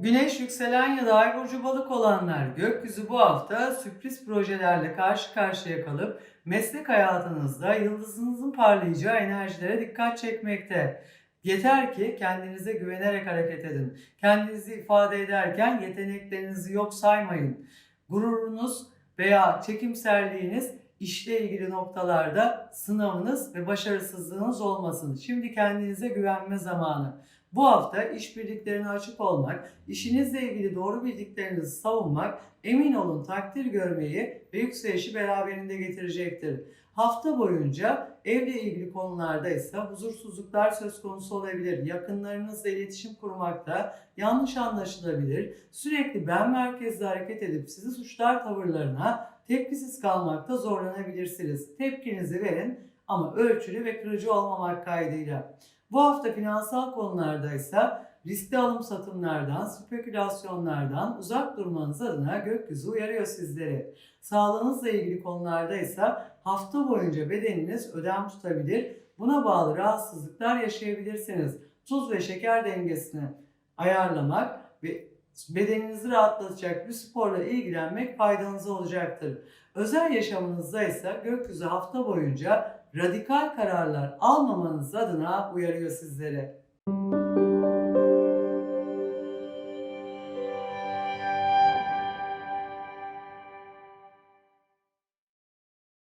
Güneş yükselen ya da ay burcu balık olanlar gökyüzü bu hafta sürpriz projelerle karşı karşıya kalıp meslek hayatınızda yıldızınızın parlayacağı enerjilere dikkat çekmekte. Yeter ki kendinize güvenerek hareket edin. Kendinizi ifade ederken yeteneklerinizi yok saymayın. Gururunuz veya çekimserliğiniz işle ilgili noktalarda sınavınız ve başarısızlığınız olmasın. Şimdi kendinize güvenme zamanı. Bu hafta işbirliklerine açık olmak, işinizle ilgili doğru bildiklerinizi savunmak, emin olun takdir görmeyi ve yükselişi beraberinde getirecektir. Hafta boyunca evle ilgili konularda ise huzursuzluklar söz konusu olabilir. Yakınlarınızla iletişim kurmakta yanlış anlaşılabilir. Sürekli ben merkezli hareket edip sizi suçlar tavırlarına tepkisiz kalmakta zorlanabilirsiniz. Tepkinizi verin ama ölçülü ve kırıcı olmamak kaydıyla. Bu hafta finansal konularda ise riskli alım satımlardan, spekülasyonlardan uzak durmanız adına gökyüzü uyarıyor sizleri. Sağlığınızla ilgili konularda ise hafta boyunca bedeniniz ödem tutabilir. Buna bağlı rahatsızlıklar yaşayabilirsiniz. Tuz ve şeker dengesini ayarlamak ve bedeninizi rahatlatacak bir sporla ilgilenmek faydanıza olacaktır. Özel yaşamınızda ise gökyüzü hafta boyunca radikal kararlar almamanız adına uyarıyor sizleri.